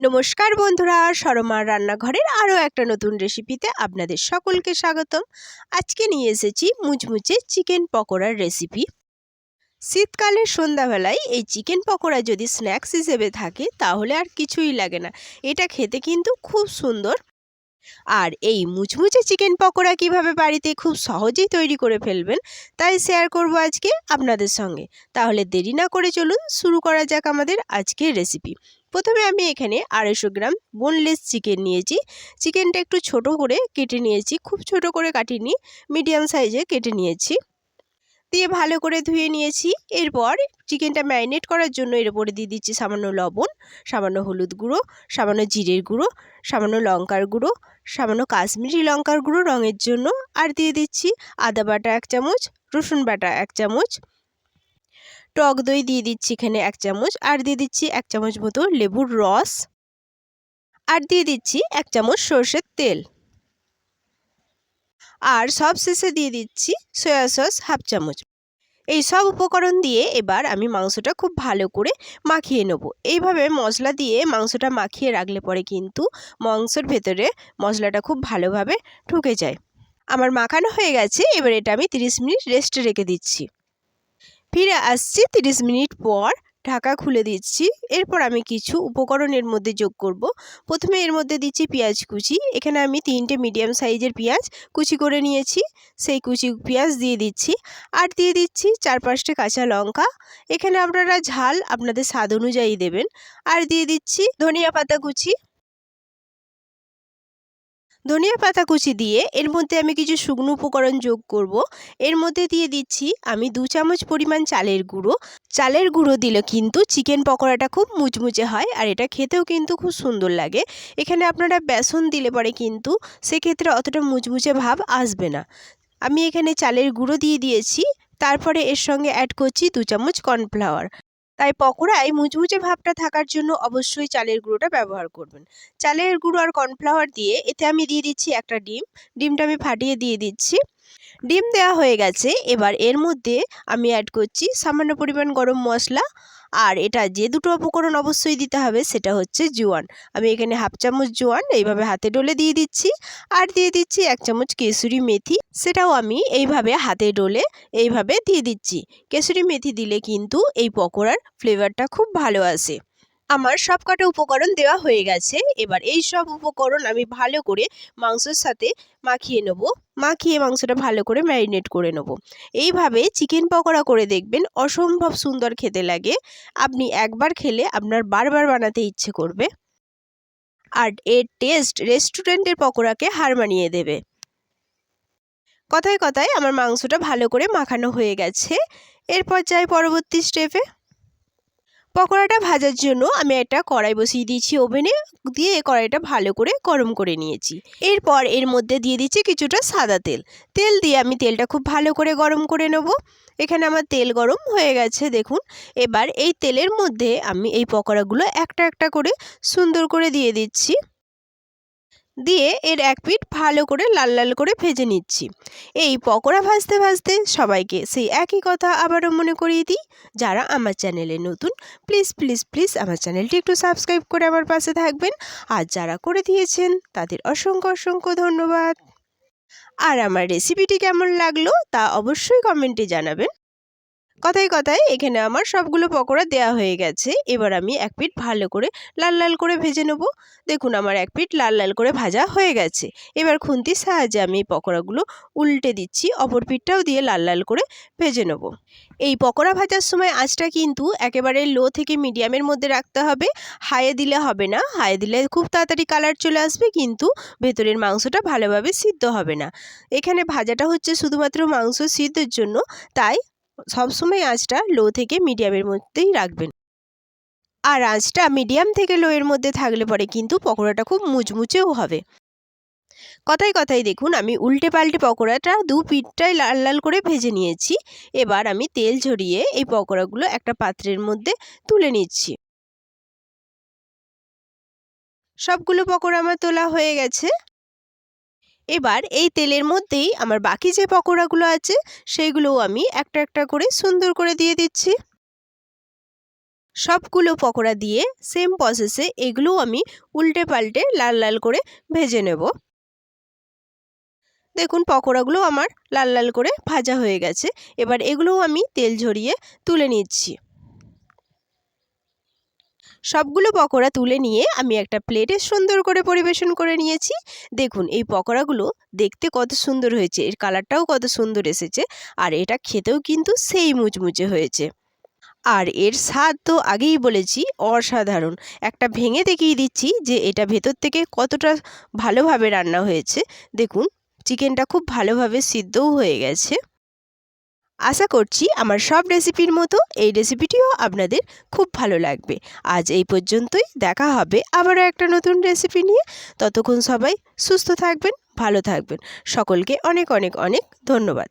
নমস্কার বন্ধুরা সরমার রান্নাঘরের আরও একটা নতুন রেসিপিতে আপনাদের সকলকে স্বাগতম। আজকে নিয়ে এসেছি মুচমুচে চিকেন পকোড়ার রেসিপি। শীতকালের সন্ধ্যাবেলায় এই চিকেন পকোড়া যদি স্ন্যাক্স হিসেবে থাকে, তাহলে আর কিছুই লাগে না। এটা খেতে কিন্তু খুব সুন্দর আর এই মুচমুচে চিকেন পকোড়া কীভাবে বাড়িতে খুব সহজেই তৈরি করে ফেলবেন, তাই শেয়ার করব আজকে আপনাদের সঙ্গে। তাহলে দেরি না করে চলুন শুরু করা যাক আমাদের আজকের রেসিপি প্রথমে আমি এখানে আড়াইশো গ্রাম বোনলেস চিকেন নিয়েছি। চিকেনটা একটু ছোট করে কেটে নিয়েছি, খুব ছোট করে কাটিনি মিডিয়াম সাইজে কেটে নিয়েছি। দিয়ে ভালো করে ধুয়ে নিয়েছি। এরপর চিকেনটা ম্যারিনেট করার জন্য এর উপরে দিয়ে দিচ্ছি সামান্য লবণ, সামান্য হলুদ গুঁড়ো, সামান্য জিরের গুঁড়ো, সামান্য লঙ্কার গুঁড়ো, সামান্য কাশ্মীরি লঙ্কার গুঁড়ো রঙের জন্য। আর দিয়ে দিচ্ছি আদা বাটা এক চামচ, রসুন বাটা এক চামচ, টক দই দিয়ে দিচ্ছি এখানে এক চামচ, আর দিয়ে দিচ্ছি এক চামচ মতো লেবুর রস। আর দিয়ে দিচ্ছি এক চামচ সর্ষের তেল। আর সব শেষে দিয়ে দিচ্ছি সয়া সস হাফ চামচ। এই সব উপকরণ দিয়ে এবার আমি মাংসটা খুব ভালো করে মাখিয়ে নেব। এইভাবে মশলা দিয়ে মাংসটা মাখিয়ে রাখলে পরে কিন্তু মাংসর ভেতরে মশলাটা খুব ভালোভাবে ঢুকে যায়। আমার মাখানো হয়ে গেছে, এবার এটা আমি 30 মিনিট রেস্টে রেখে দিচ্ছি। ফিরে আসছি 30 মিনিট পর ঢাকা খুলে দিচ্ছি। এরপর আমি কিছু উপকরণের মধ্যে যোগ করব। প্রথমে এর মধ্যে দিচ্ছি পেঁয়াজ কুচি। এখানে আমি তিনটে মিডিয়াম সাইজের পেঁয়াজ কুচি করে নিয়েছি। সেই কুচি পেঁয়াজ দিয়ে দিচ্ছি। আর দিয়ে দিচ্ছি চার পাঁচটা কাঁচা লঙ্কা। এখানে আপনারা ঝাল আপনাদের স্বাদ অনুযায়ী দেবেন। আর দিয়ে দিচ্ছি ধনিয়া পাতা কুচি। ধনিয়া পাতা কুচি দিয়ে এর মধ্যে আমি কিছু শুকনো উপকরণ যোগ করব। এর মধ্যে দিয়ে দিচ্ছি আমি দু চামচ পরিমাণ চালের গুঁড়ো। চালের গুঁড়ো দিলে কিন্তু চিকেন পকোড়াটা খুব মুচমুচে হয় আর এটা খেতেও কিন্তু খুব সুন্দর লাগে। এখানে আপনারা বেসন দিলে পরে কিন্তু সেক্ষেত্রে অতটা মুচমুচে ভাব আসবে না। আমি এখানে চালের গুঁড়ো দিয়ে দিয়েছি। তারপরে এর সঙ্গে অ্যাড করছি দু চামচ কর্নফ্লাওয়ার তাই পকোড়ায় মুচমুচে ভাবটা থাকার জন্য অবশ্যই চালের গুঁড়োটা ব্যবহার করবেন। চালের গুঁড়ো আর কর্নফ্লাওয়ার দিয়ে এতে আমি দিয়ে দিচ্ছি একটা ডিম। ডিমটা আমি ফাটিয়ে দিয়ে দিচ্ছি। ডিম দেওয়া হয়ে গেছে। এবার এর মধ্যে আমি অ্যাড করছি সামান্য পরিমাণ গরম মশলা। আর এটা যে দুটো উপকরণ অবশ্যই দিতে হবে সেটা হচ্ছে জোয়ান। আমি এখানে হাফ চামচ জোয়ান এইভাবে হাতে ডলে দিয়ে দিচ্ছি। আর দিয়ে দিচ্ছি এক চামচ কেসুরি মেথি। সেটাও আমি এইভাবে হাতে ডলে এইভাবে দিয়ে দিচ্ছি। কেসুরি মেথি দিলে কিন্তু এই পকোড়ার ফ্লেভারটা খুব ভালো আসে। আমার সব কটা উপকরণ দেওয়া হয়ে গেছে। এবার এই সব উপকরণ আমি ভালো করে মাংসের সাথে মাখিয়ে নেব। মাখিয়ে মাংসটা ভালো করে ম্যারিনেট করে নেব। এইভাবে চিকেন পকোড়া করে দেখবেন অসম্ভব সুন্দর খেতে লাগে। আপনি একবার খেলে আপনার বারবার বানাতে ইচ্ছে করবে। আর এর টেস্ট রেস্টুরেন্টের পকোড়াকে হার মানিয়ে দেবে। কথায় কথায় আমার মাংসটা ভালো করে মাখানো হয়ে গেছে। এরপর যাই পরবর্তী স্টেপে। পকোড়াটা ভাজার জন্য আমি একটা কড়াই বসিয়ে দিয়েছি ওভেনে, দিয়ে কড়াইটা ভালো করে গরম করে নিয়েছি। এরপর এর মধ্যে দিয়ে দিচ্ছি কিছুটা সাদা তেল। তেল দিয়ে আমি তেলটা খুব ভালো করে গরম করে নেব। এখানে আমার তেল গরম হয়ে গেছে, দেখুন। এবার এই তেলের মধ্যে আমি এই পকোড়াগুলো একটা একটা করে সুন্দর করে দিয়ে দিচ্ছি। দিয়ে এর এক পিঠ ভালো করে লাল লাল করে ভেজে নিচ্ছি। এই পকোড়া ভাজতে ভাজতে সবাইকে সেই একই কথা আবারও মনে করিয়ে দিই। যারা আমার চ্যানেলে নতুন প্লিজ প্লিজ প্লিজ আমার চ্যানেলটি একটু সাবস্ক্রাইব করে আমার পাশে থাকবেন। আর যারা করে দিয়েছেন, তাদের অসংখ্য অসংখ্য ধন্যবাদ। আর আমার রেসিপিটি কেমন লাগল তা অবশ্যই কমেন্টে জানাবেন। কথায় কথায় এখানে আমার সবগুলো পকোড়া দেওয়া হয়ে গেছে। এবার আমি এক পিঠ ভালো করে লাল লাল করে ভেজে নেব। দেখুন আমার এক পিঠ লাল লাল করে ভাজা হয়ে গেছে। এবার খুন্তির সাহায্যে আমি এই পকোড়াগুলো উল্টে দিচ্ছি। অপর পিঠটাও দিয়ে লাল লাল করে ভেজে নেব। এই পকোড়া ভাজার সময় আঁচটা কিন্তু একেবারে লো থেকে মিডিয়ামের মধ্যে রাখতে হবে। হাইয়ে দিলে হবে না। হাইয়ে দিলে খুব তাড়াতাড়ি কালার চলে আসবে কিন্তু ভেতরের মাংসটা ভালোভাবে সিদ্ধ হবে না। এখানে ভাজাটা হচ্ছে শুধুমাত্র মাংস সিদ্ধের জন্য। তাই সবসময় আঁচটা লো থেকে মিডিয়ামের মধ্যেই রাখবেন। আর আঁচটা মিডিয়াম থেকে লোয়ের মধ্যে থাকলে পরে কিন্তু পকোড়াটা খুব মুচমুচেও হবে। কথায় কথায় দেখুন, আমি উল্টে পাল্টে পকোড়াটা দু পিঠটাই লাল লাল করে ভেজে নিয়েছি। এবার আমি তেল ঝরিয়ে এই পকোড়াগুলো একটা পাত্রের মধ্যে তুলে নিচ্ছি। সবগুলো পকোড়া আমার তোলা হয়ে গেছে। এবার এই তেলের মধ্যেই আমার বাকি যে পকোড়াগুলো আছে সেইগুলোও আমি একটা একটা করে সুন্দর করে দিয়ে দিচ্ছি। সবগুলো পকোড়া দিয়ে সেম প্রসেসে এগুলোও আমি উল্টে পাল্টে লাল লাল করে ভেজে নেব। দেখুন পকোড়াগুলো আমার লাল লাল করে ভাজা হয়ে গেছে। এবার এগুলোও আমি তেল ঝরিয়ে তুলে নিচ্ছি। সবগুলো পকোড়া তুলে নিয়ে আমি একটা প্লেটে সুন্দর করে পরিবেশন করে নিয়েছি। দেখুন, এই পকোড়াগুলো দেখতে কত সুন্দর হয়েছে, এর কালারটাও কত সুন্দর এসেছে, আর এটা খেতেও কিন্তু সেই মুচমুচে হয়েছে। আর এর স্বাদ তো আগেই বলেছি, অসাধারণ। একটা ভেঙে দেখিয়ে দিচ্ছি যে এটা ভেতর থেকে কতটা ভালোভাবে রান্না হয়েছে। দেখুন, চিকেনটা খুব ভালোভাবে সিদ্ধও হয়ে গেছে। আশা করছি আমার সব রেসিপির মতো এই রেসিপিটিও আপনাদের খুব ভালো লাগবে। আজ এই পর্যন্তই, দেখা হবে আবারও একটা নতুন রেসিপি নিয়ে। ততক্ষণ সবাই সুস্থ থাকবেন, ভালো থাকবেন। সকলকে অনেক অনেক অনেক ধন্যবাদ।